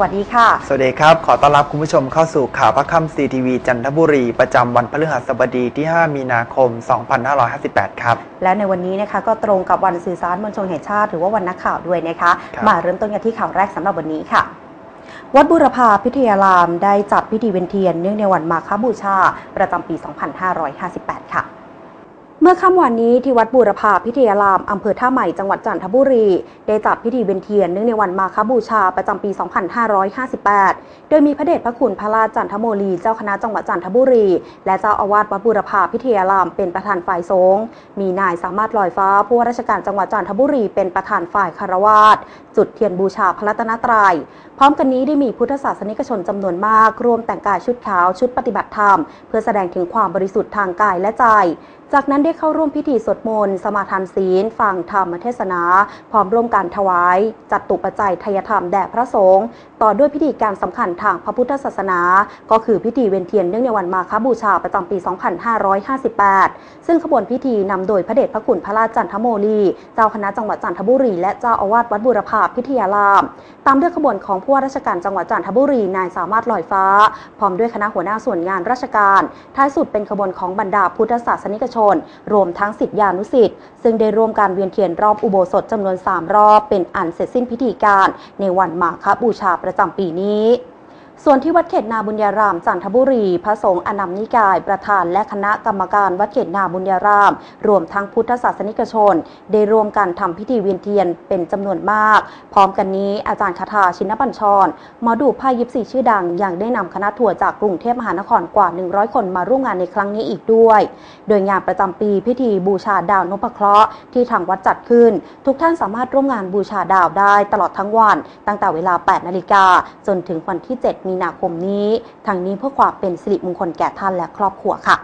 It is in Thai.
วัสดีค่ะ สวัสดีครับ ขอต้อนรับคุณผู้ชมเข้าสู่ข่าวพระค่ำซีทีวีจันทบุรี ประจำวันพฤหัสบดีที่ 5 มีนาคม 2558 ครับ และในวันนี้นะคะก็ตรงกับวันสื่อสารมวลชนแห่งชาติหรือว่าวันนักข่าวด้วยนะคะครับมาเริ่มต้นกันที่ข่าวแรกสำหรับวันนี้ค่ะวัดบุรพาพิทยารามได้จัดพิธีเวียนเทียนเนื่องในวันมาฆบูชา ประจำปี 2558 ค่ะเมื่อค่ำวันนี้ที่วัดบูรพาพิทยารามอำเภอท่าใหม่จังหวัดจันทบุรี ได้จัดพิธีเวียนเทียนเนื่องในวันมาฆบูชาประจำปี 2558 โดยมีพระเดชพระคุณพระราชจันทโมลีเจ้าคณะจังหวัดจันทบุรี และเจ้าอาวาสวัดบูรพาพิทยารามเป็นประธานฝ่ายสงฆ์มีนายสามารถลอยฟ้าผู้ว่าราชการจังหวัดจันทบุรีเป็นประธานฝ่ายคารวาสจุดเทียนบูชาพระรัตนตรัยพร้อมกันนี้ได้มีพุทธศาสนิกชนจำนวนมากร่วมแต่งกายชุดขาวชุดปฏิบัติธรรม เพื่อแสดงถึงความบริสุทธิ์ทางกายและใจ จากนั้นได้เข้าร่วมพิธีสวดมนต์สมาทานศีล ฟังธรรมเทศนา พร้อมร่วมกันถวาย จัดตุปัจจัยทยธรรมแด่พระสงฆ์ต่อด้วยพิธีการสำคัญทางพระพุทธศาสนา ก็คือพิธีเวียนเทียนเนื่องในวันมาฆบูชาประจำปี 2558 ซึ่งขบวนพิธีนำโดยพระเดชพระคุณพระราชจันทโมลี เจ้าคณะจังหวัดจันทบุรีและเจ้าอาวาสวัดบุรพาพิทยาราม ตามด้วยขบวนของผู้ว่าราชการจังหวัดจันทบุรีนายสามารถลอยฟ้า พร้อมด้วยคณะหัวหน้าส่วนงานราชการ ท้ายสุดเป็นขบวนของบรรดาพุทธศาสนิกชนรวมทั้งสิทธิานุสิทธิ์ซึ่งได้ร่วมการเวียนเทียนรอบอุโบสถจำนวน 3 รอบ เป็นอันเสร็จสิ้นพิธีการ ในวันมาคบูชาประจำปีนี้ ส่วนที่วัดเขตนาบุญญาราม จันทบุรี พระสงฆ์อนัมนิกาย ประธานและคณะกรรมการวัดเขตนาบุญญาราม รวมทั้งพุทธศาสนิกชน ได้ร่วมกันทำพิธีเวียนเทียนเป็นจำนวนมาก พร้อมกันนี้อาจารย์คาถาชินบัญชรหมอดูไพ่ยิปซีชื่อดัง ยังได้นำคณะทัวร์จากกรุงเทพมหานครกว่า 100 คนมาร่วมงานในครั้งนี้อีกด้วย โดยงานประจำปีพิธีบูชาดาวนพเคราะห์ที่ทางวัดจัดขึ้น ทุกท่านสามารถร่วมงานบูชาดาวได้ตลอดทั้งวัน ตั้งแต่เวลา 8 นาฬิกาจนถึงวันที่ 7มีนาคมนี้ ทางนี้เพื่อความเป็นสิริมงคลแก่ท่านและครอบครัวค่ะ